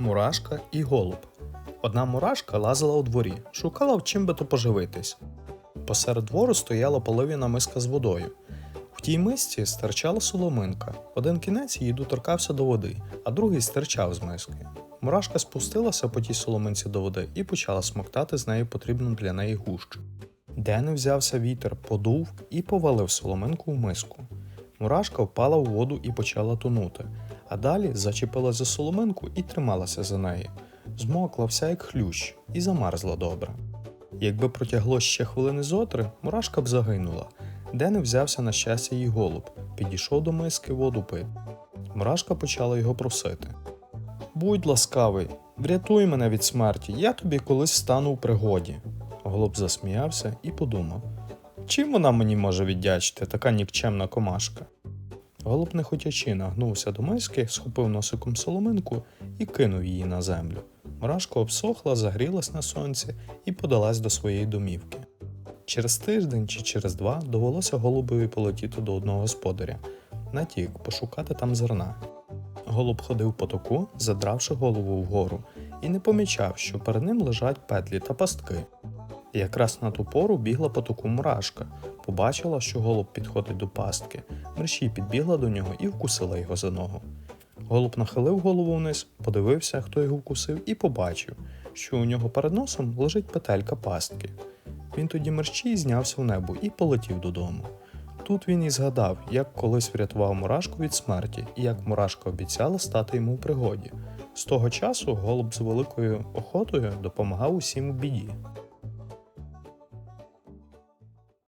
Мурашка і голуб. Одна мурашка лазила у дворі, шукала в чим би то поживитись. Посеред двору стояла полив'яна миска з водою. В тій мисці стирчала соломинка. Один кінець її доторкався до води, а другий стирчав з миски. Мурашка спустилася по тій соломинці до води і почала смоктати з нею потрібну для неї гущу. Де не взявся вітер, подув і повалив соломинку в миску. Мурашка впала в воду і почала тонути, а далі зачепила за соломинку і трималася за неї. Змокла вся як хлющ і замерзла добре. Якби протягло ще хвилини зотри, мурашка б загинула. Де не взявся на щастя їй голуб, підійшов до миски воду пити. Мурашка почала його просити. Будь ласкавий, врятуй мене від смерті, я тобі колись стану у пригоді. Голуб засміявся і подумав: чим вона мені може віддячити, така нікчемна комашка? Голуб не хотячи нагнувся до миски, схопив носиком соломинку і кинув її на землю. Мурашка обсохла, загрілась на сонці і подалась до своєї домівки. Через тиждень чи через два довелося голубові полетіти до одного господаря, натік пошукати там зерна. Голуб ходив по току, задравши голову вгору, і не помічав, що перед ним лежать петлі та пастки. Якраз на ту пору бігла по току мурашка, побачила, що голуб підходить до пастки, мерщій підбігла до нього і вкусила його за ногу. Голуб нахилив голову вниз, подивився, хто його вкусив, і побачив, що у нього перед носом лежить петелька пастки. Він тоді мерщій знявся в небо і полетів додому. Тут він і згадав, як колись врятував мурашку від смерті і як мурашка обіцяла стати йому в пригоді. З того часу голуб з великою охотою допомагав усім у біді.